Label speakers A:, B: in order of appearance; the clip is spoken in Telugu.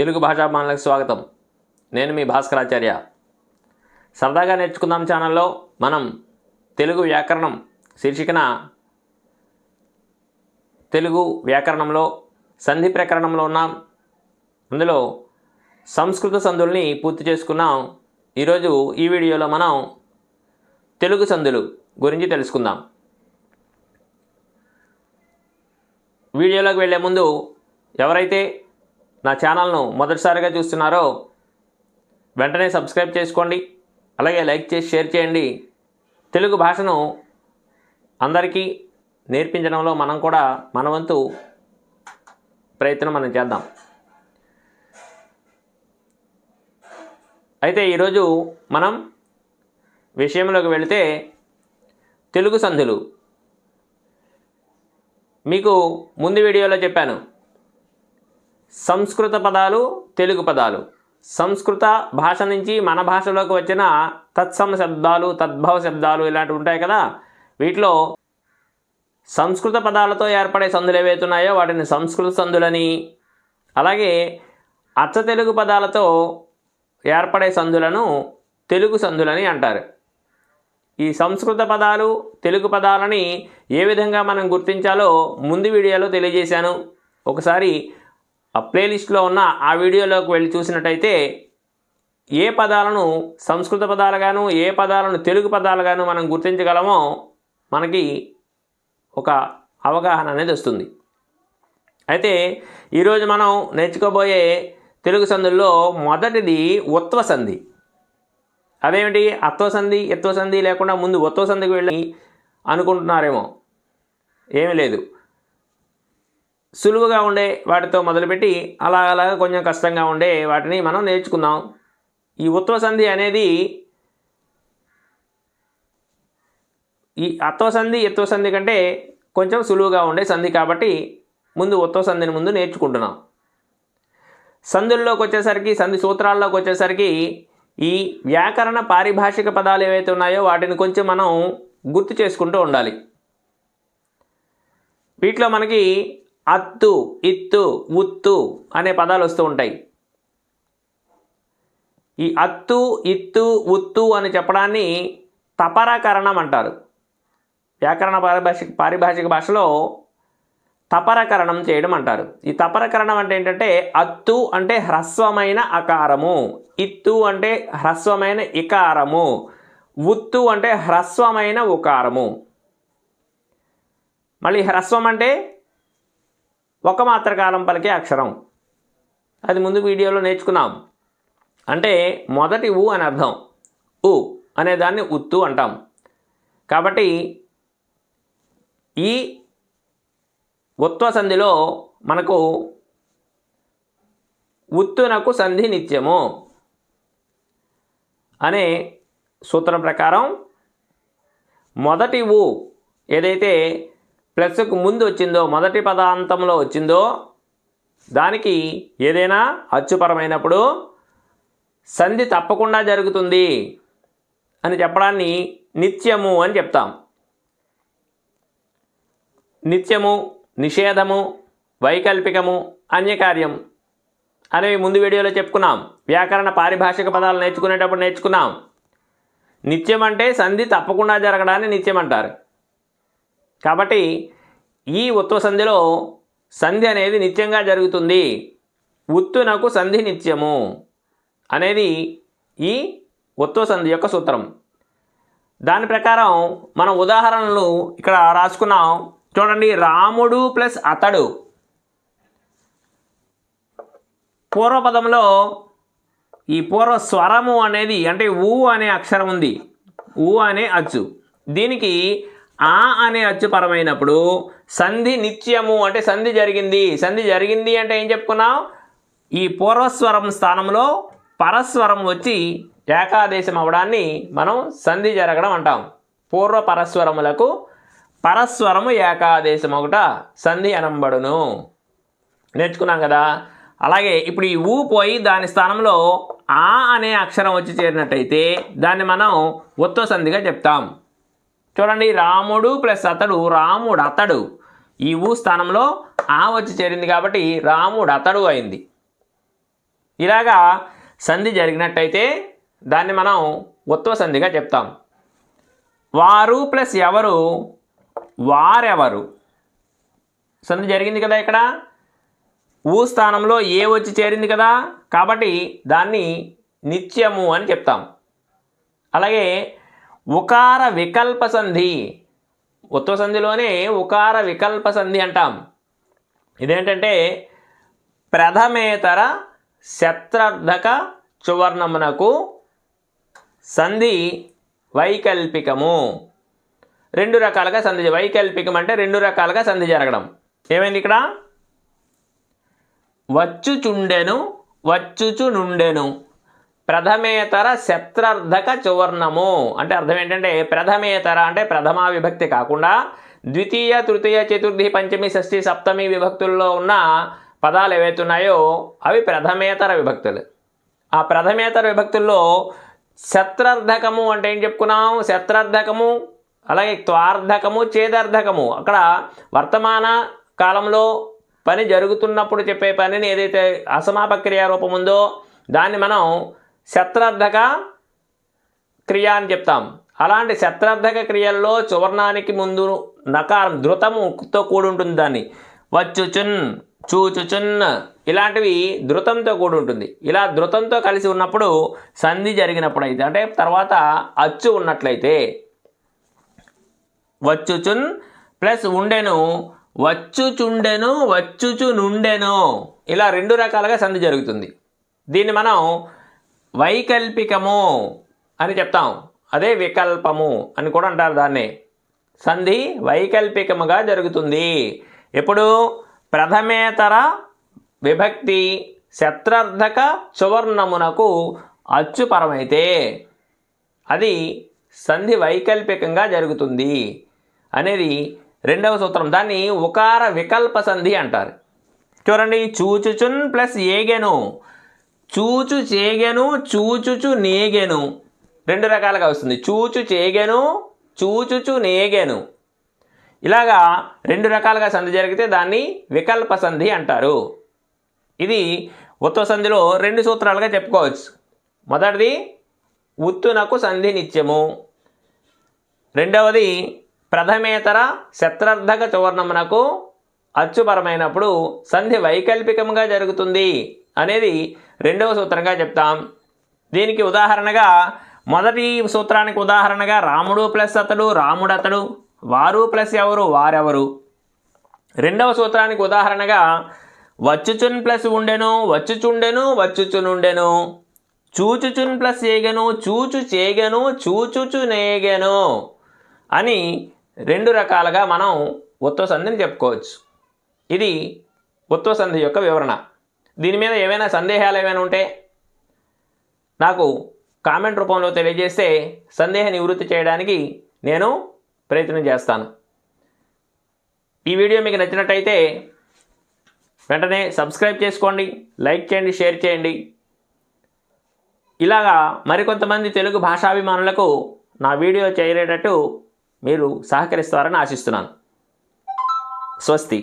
A: తెలుగు భాషా మానలకు స్వాగతం. నేను మీ భాస్కరాచార్య. సరదాగా నేర్చుకుందాం ఛానల్లో మనం తెలుగు వ్యాకరణం శీర్షికన తెలుగు వ్యాకరణంలో సంధి ప్రకరణంలో ఉన్నాం. అందులో సంస్కృత సంధుల్ని పూర్తి చేసుకున్నాం. ఈరోజు ఈ వీడియోలో మనం తెలుగు సంధులు గురించి తెలుసుకుందాం. వీడియోలోకి వెళ్ళే ముందు ఎవరైతే నా ఛానల్ను మొదటిసారిగా చూస్తున్నారో వెంటనే సబ్స్క్రైబ్ చేసుకోండి. అలాగే లైక్ చేసి షేర్ చేయండి. తెలుగు భాషను అందరికీ నేర్పించడంలో మనం కూడా మన వంతు ప్రయత్నం మనం చేద్దాం. అయితే ఈరోజు మనం విషయంలోకి వెళితే తెలుగు సంధులు. మీకు ముందు వీడియోలో చెప్పాను. సంస్కృత పదాలు తెలుగు పదాలు. సంస్కృత భాష నుంచి మన భాషలోకి వచ్చిన తత్సమ శబ్దాలు తద్భవ శబ్దాలు ఇలాంటివి ఉంటాయి కదా. వీటిలో సంస్కృత పదాలతో ఏర్పడే సందులు ఏవైతే ఉన్నాయో వాటిని సంస్కృత సందులని అలాగే అచ్చ తెలుగు పదాలతో ఏర్పడే సందులను తెలుగు సందులని అంటారు. ఈ సంస్కృత పదాలు తెలుగు పదాలని ఏ విధంగా మనం గుర్తించాలో ముందు వీడియోలో తెలియజేశాను. ఒకసారి ఆ ప్లేలిస్ట్లో ఉన్న ఆ వీడియోలోకి వెళ్ళి చూసినట్టయితే ఏ పదాలను సంస్కృత పదాలుగాను ఏ పదాలను తెలుగు పదాలుగాను మనం గుర్తించగలమో మనకి ఒక అవగాహన అనేది వస్తుంది. అయితే ఈరోజు మనం నేర్చుకోబోయే తెలుగు సంధుల్లో మొదటిది ఉత్వ సంధి. అదేమిటి? అత్వ సంధి ఎత్వ సంధి లేకుండా ముందు ఉత్వ సంధికి వెళ్ళి అనుకుంటున్నారేమో? ఏమీ లేదు. సులువుగా ఉండే వాటితో మొదలుపెట్టి అలా అలాగా కొంచెం కష్టంగా ఉండే వాటిని మనం నేర్చుకుందాం. ఈ ఉత్వ సంధి అనేది ఈ అత్వ సంధి ఎత్వ సంధి కంటే కొంచెం సులువుగా ఉండే సంధి కాబట్టి ముందు ఉత్వ సంధిని ముందు నేర్చుకుంటున్నాం. సంధుల్లోకి వచ్చేసరికి సంధి సూత్రాల్లోకి వచ్చేసరికి ఈ వ్యాకరణ పారిభాషిక పదాలు ఏవైతే ఉన్నాయో వాటిని కొంచెం మనం గుర్తు చేసుకుంటూ ఉండాలి. వీటిలో మనకి అత్తు ఇత్తు ఉత్తు అనే పదాలు వస్తూ ఉంటాయి. ఈ అత్తు ఇత్తు ఉత్తు అని చెప్పడాన్ని తపరకరణం అంటారు. వ్యాకరణ పారిభాషిక పారిభాషిక భాషలో తపరకరణం చేయడం అంటారు. ఈ తపరకరణం అంటే ఏంటంటే అత్తు అంటే హ్రస్వమైన అకారము ఇత్తు అంటే హ్రస్వమైన ఇకారము ఉత్తు అంటే హ్రస్వమైన ఉకారము. మళ్ళీ హ్రస్వం అంటే ఒక మాత్రకాలం పలికే అక్షరం. అది ముందు వీడియోలో నేర్చుకున్నాం. అంటే మొదటి ఉ అని అర్థం. ఉ అనే దాన్ని ఉత్తు అంటాం. కాబట్టి ఈ ఉత్వ సంధిలో మనకు ఉత్తునకు సంధి నిత్యము అనే సూత్రం ప్రకారం మొదటి ఊ ఏదైతే ప్లస్కు ముందు వచ్చిందో మొదటి పదాంతంలో వచ్చిందో దానికి ఏదైనా అచ్చుపరమైనప్పుడు సంధి తప్పకుండా జరుగుతుంది అని చెప్పడాన్ని నిత్యము అని చెప్తాం. నిత్యము నిషేధము వైకల్పికము అన్యకార్యం అనేవి ముందు వీడియోలో చెప్పుకున్నాం. వ్యాకరణ పారిభాషిక పదాలు నేర్చుకునేటప్పుడు నేర్చుకున్నాం. నిత్యం అంటే సంధి తప్పకుండా జరగడాన్ని నిత్యం అంటారు కాబట్టి ఈ ఉత్వ సంధిలో సంధి అనేది నిత్యంగా జరుగుతుంది. ఉత్తునకు సంధి నిత్యము అనేది ఈ ఉత్వ సంధి యొక్క సూత్రం. దాని ప్రకారం మనం ఉదాహరణలు ఇక్కడ రాసుకున్నాం. చూడండి రాముడు ప్లస్ అతడు. పూర్వపదంలో ఈ పూర్వ స్వరము అనేది అంటే ఊ అనే అక్షరం ఉంది. ఊ అనే అచ్చు. దీనికి ఆ అనే అచ్చు పరమైనప్పుడు సంధి నిత్యము అంటే సంధి జరిగింది. సంధి జరిగింది అంటే ఏం చెప్పుకున్నాం? ఈ పూర్వస్వరం స్థానంలో పరస్వరం వచ్చి ఏకాదేశం అవడాన్ని మనం సంధి జరగడం అంటాం. పూర్వ పరస్వరములకు పరస్వరము ఏకాదేశం ఒకట సంధి అనంబడును. నేర్చుకున్నాం కదా? అలాగే ఇప్పుడు ఈ ఊ పోయి దాని స్థానంలో ఆ అనే అక్షరం వచ్చి చేరినట్టయితే దాన్ని మనం ఉత్వ సంధిగా చెప్తాం. చూడండి రాముడు ప్లస్ అతడు రాముడు అతడు. ఈ ఊ స్థానంలో ఆ వచ్చి చేరింది కాబట్టి రాముడు అతడు అయింది. ఇలాగా సంధి జరిగినట్టయితే దాన్ని మనం ఉత్వ సంధిగా చెప్తాం. వారు ప్లస్ ఎవరు? వారెవరు? సంధి జరిగింది కదా ఇక్కడ. ఊ స్థానంలో ఏ వచ్చి చేరింది కదా? కాబట్టి దాన్ని నిత్యము అని చెప్తాం. అలాగే ఉకార వికల్ప సంధి. ఉత్వ సంధిలోనే ఉకార వికల్ప సంధి అంటాం. ఇదేంటంటే ప్రథమేతర శత్రార్థక చువర్ణమునకు సంధి వైకల్పికము. రెండు రకాలుగా సంధి వైకల్పికం అంటే రెండు రకాలుగా సంధి జరగడం. ఏమైంది ఇక్కడ? వచ్చుచుండెను వచ్చుచు నుండెను ప్రథమేతర శత్రర్ధక చువర్ణము అంటే అర్థం ఏంటంటే ప్రథమేతర అంటే ప్రథమా విభక్తి కాకుండా ద్వితీయ తృతీయ చతుర్థి పంచమి షష్ఠి సప్తమి విభక్తుల్లో ఉన్న పదాలు ఏవైతే ఉన్నాయో అవి ప్రథమేతర విభక్తులు. ఆ ప్రథమేతర విభక్తుల్లో శత్రార్థకము అంటే ఏం చెప్పుకున్నాం? శత్రార్థకము అలాగే త్వార్ధకము చేదార్థకము అక్కడ వర్తమాన కాలంలో పని జరుగుతున్నప్పుడు చెప్పే పనిని ఏదైతే అసమాపక్రియ రూపం ఉందో దాన్ని మనం శత్రర్ధక క్రియ అని చెప్తాం. అలాంటి శత్రార్థక క్రియల్లో చువర్ణానికి ముందు నకారం ధృతముతో కూడి ఉంటుంది దాన్ని. వచ్చుచున్ చూచుచున్ ఇలాంటివి ధృతంతో కూడి ఉంటుంది ఇలా ధృతంతో కలిసి ఉన్నప్పుడు సంధి జరిగినప్పుడు అయితే అంటే తర్వాత అచ్చు ఉన్నట్లయితే వచ్చుచున్ ప్లస్ ఉండెను వచ్చుచుండెను వచ్చుచునుండెను. ఇలా రెండు రకాలుగా సంధి జరుగుతుంది. దీన్ని మనం వైకల్పికము అని చెప్తాం. అదే వికల్పము అని కూడా అంటారు దాన్ని. సంధి వైకల్పికముగా జరుగుతుంది. ఎప్పుడు? ప్రథమేతర విభక్తి శత్రార్థక సువర్ణమునకు అచ్చుపరమైతే అది సంధి వైకల్పికంగా జరుగుతుంది అనేది రెండవ సూత్రం. దాన్ని ఉకార వికల్ప సంధి అంటారు. చూడండి చూచుచున్ ప్లస్ ఏగెను. చూచు చేగెను చూచుచు నేగెను. రెండు రకాలుగా వస్తుంది. చూచు చేగెను చూచుచు నేగెను. ఇలాగా రెండు రకాలుగా సంధి జరిగితే దాన్ని వికల్ప సంధి అంటారు. ఇది ఉత్వ సంధిలో రెండు సూత్రాలుగా చెప్పుకోవచ్చు. మొదటిది ఉత్తునకు సంధి నిత్యము రెండవది ప్రథమేతర శత్రార్థక చువర్ణమునకు అచ్చుపరమైనప్పుడు సంధి వైకల్పికంగా జరుగుతుంది. అనేది రెండవ సూత్రంగా చెప్తాం. దీనికి ఉదాహరణగా మొదటి సూత్రానికి ఉదాహరణగా రాముడు ప్లస్ అతడు రాముడు అతడు వారు ప్లస్ ఎవరు వారెవరు? రెండవ సూత్రానికి ఉదాహరణగా వచ్చుచున్ ప్లస్ ఉండెను వచ్చుచుండెను వచ్చుచునుండెను చూచుచున్ ప్లస్ ఏగెను చూచు చేగెను చూచుచునేగెను అని రెండు రకాలుగా మనం ఉత్వసంధిని చెప్పుకోవచ్చు. ఇది ఉత్వసంధి యొక్క వివరణ. దీని మీద ఏమైనా సందేహాలు ఏమైనా ఉంటే నాకు కామెంట్ రూపంలో తెలియజేస్తే సందేహ నివృత్తి చేయడానికి నేను ప్రయత్నం చేస్తాను. ఈ వీడియో మీకు నచ్చినట్టయితే వెంటనే సబ్స్క్రైబ్ చేసుకోండి లైక్ చేయండి షేర్ చేయండి. ఇలాగా మరికొంతమంది తెలుగు భాషాభిమానులకు నా వీడియో చేరేటట్టు మీరు సహకరిస్తారని ఆశిస్తున్నాను. స్వస్తి.